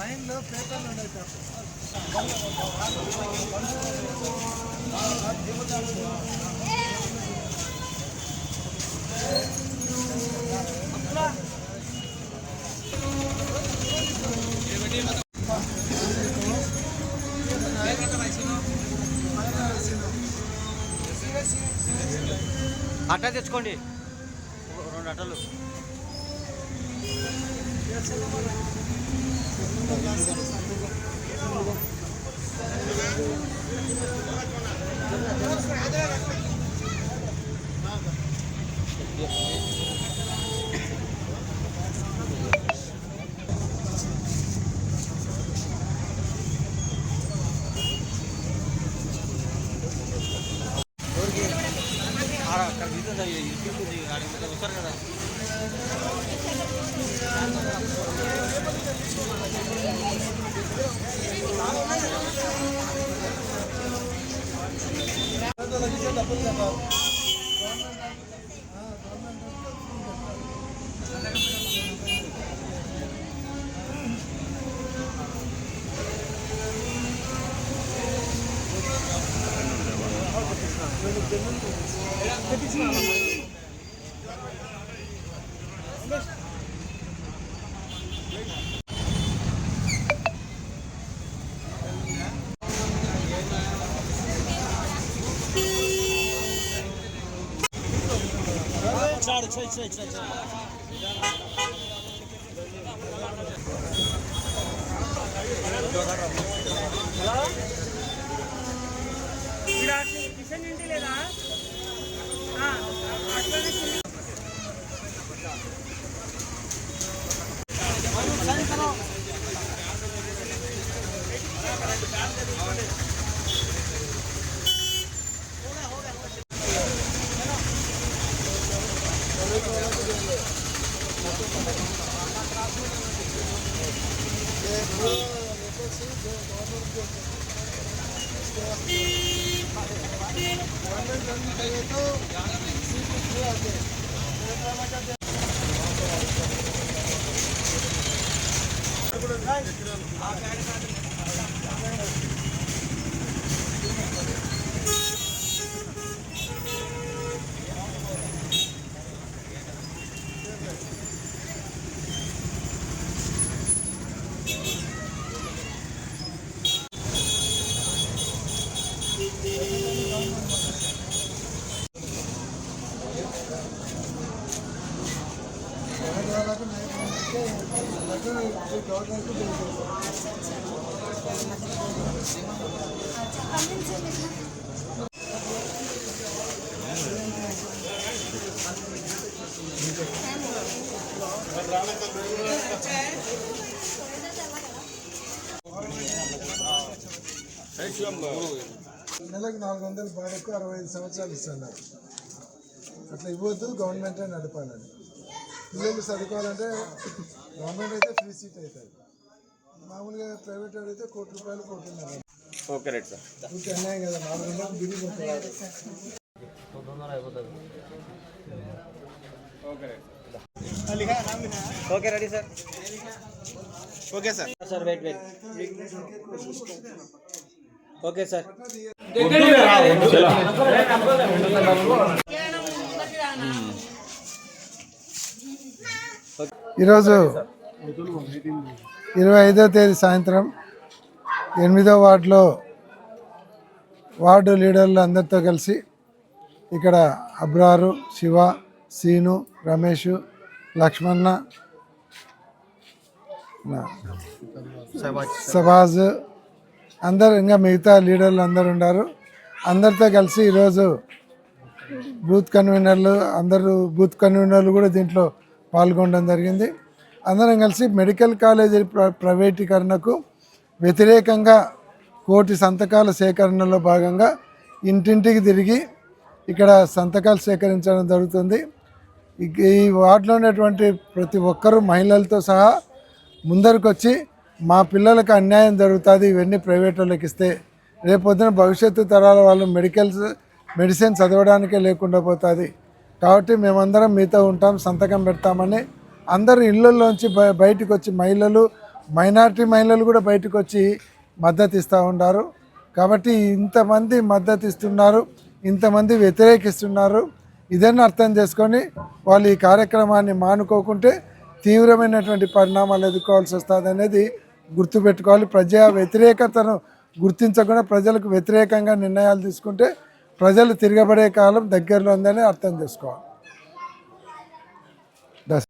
నైన్లో పేపర్లు అట్ట తెచ్చుకోండి. రెండు అట్టలు. कर दी तो सही है यूट्यूब को दी गाड़ी मतलब उतर कर 대피치나 Çağrı çay çay çay. çay. Government నెలకు నాలుగు వందల బాడకు అరవై ఐదు సంవత్సరాలు ఇస్తున్నారు. అట్లా ఇవ్వద్దు గవర్నమెంటే నడపాలని. పిల్లలు చదువుకోవాలంటే గవర్నమెంట్ అయితే ఫ్రీ సీట్ అవుతుంది మామూలుగా ప్రైవేట్ వాడు అయితే కోటి రూపాయలు కోటిన్నర ఓకే రైట్ సార్ ఇంకే అన్యాయం కదా నాలుగు వందలు బిల్లు కొట్టుకోవాలి okay ready sir okay sir sir wait wait okay sir ఈరోజు ఇరవై ఐదో తేదీ సాయంత్రం ఎనిమిదో వార్డులో వార్డు లీడర్లు అందరితో కలిసి ఇక్కడ అబ్రారు శివ సీను రమేష్ లక్ష్మణ నా- సబాజ్ అందరు ఇంకా మిగతా లీడర్లు అందరు ఉన్నారు. అందరితో కలిసి ఈరోజు బూత్ కన్వీనర్లు అందరూ బూత్ కన్వీనర్లు కూడా దీంట్లో పాల్గొనడం జరిగింది. అందరం కలిసి మెడికల్ కాలేజీ ప్ర- ప్రైవేటీకరణకు వ్యతిరేకంగా కోటి సంతకాల సేకరణలో భాగంగా ఇంటింటికి తిరిగి ఇక్కడ సంతకాలు సేకరించడం జరుగుతుంది. ఈ- వార్డులో ఉన్నటువంటి ప్రతి ఒక్కరూ మహిళలతో సహా ముందరికొచ్చి మా పిల్లలకు అన్యాయం జరుగుతుంది ఇవన్నీ ప్రైవేట్ వాళ్ళకి ఇస్తే రేపొద్దున భవిష్యత్తు తరాల వాళ్ళు మెడికల్స్ మెడిసిన్ చదవడానికే లేకుండా పోతుంది. కాబట్టి మేమందరం మీతో ఉంటాం సంతకం పెడతామని. అందరూ ఇళ్ళల్లోంచి బయటకు వచ్చి మహిళలు మైనారిటీ మహిళలు కూడా బయటకు వచ్చి మద్దతు ఇస్తూ ఉన్నారు కాబట్టి ఇంతమంది మద్దతు ఇస్తున్నారు ఇంతమంది వ్యతిరేకిస్తున్నారు. ఇదన్నీ అర్థం చేసుకొని వాళ్ళు ఈ కార్యక్రమాన్ని మానుకోకుంటే తీవ్రమైనటువంటి పరిణామాలు ఎదుర్కోవాల్సి వస్తుంది అనేది గుర్తుపెట్టుకోవాలి. ప్రజా వ్యతిరేకతను గుర్తించకుండా ప్రజలకు వ్యతిరేకంగా నిర్ణయాలు తీసుకుంటే ప్రజలు తిరగబడే కాలం దగ్గరలో ఉందని అర్థం చేసుకోవాలి.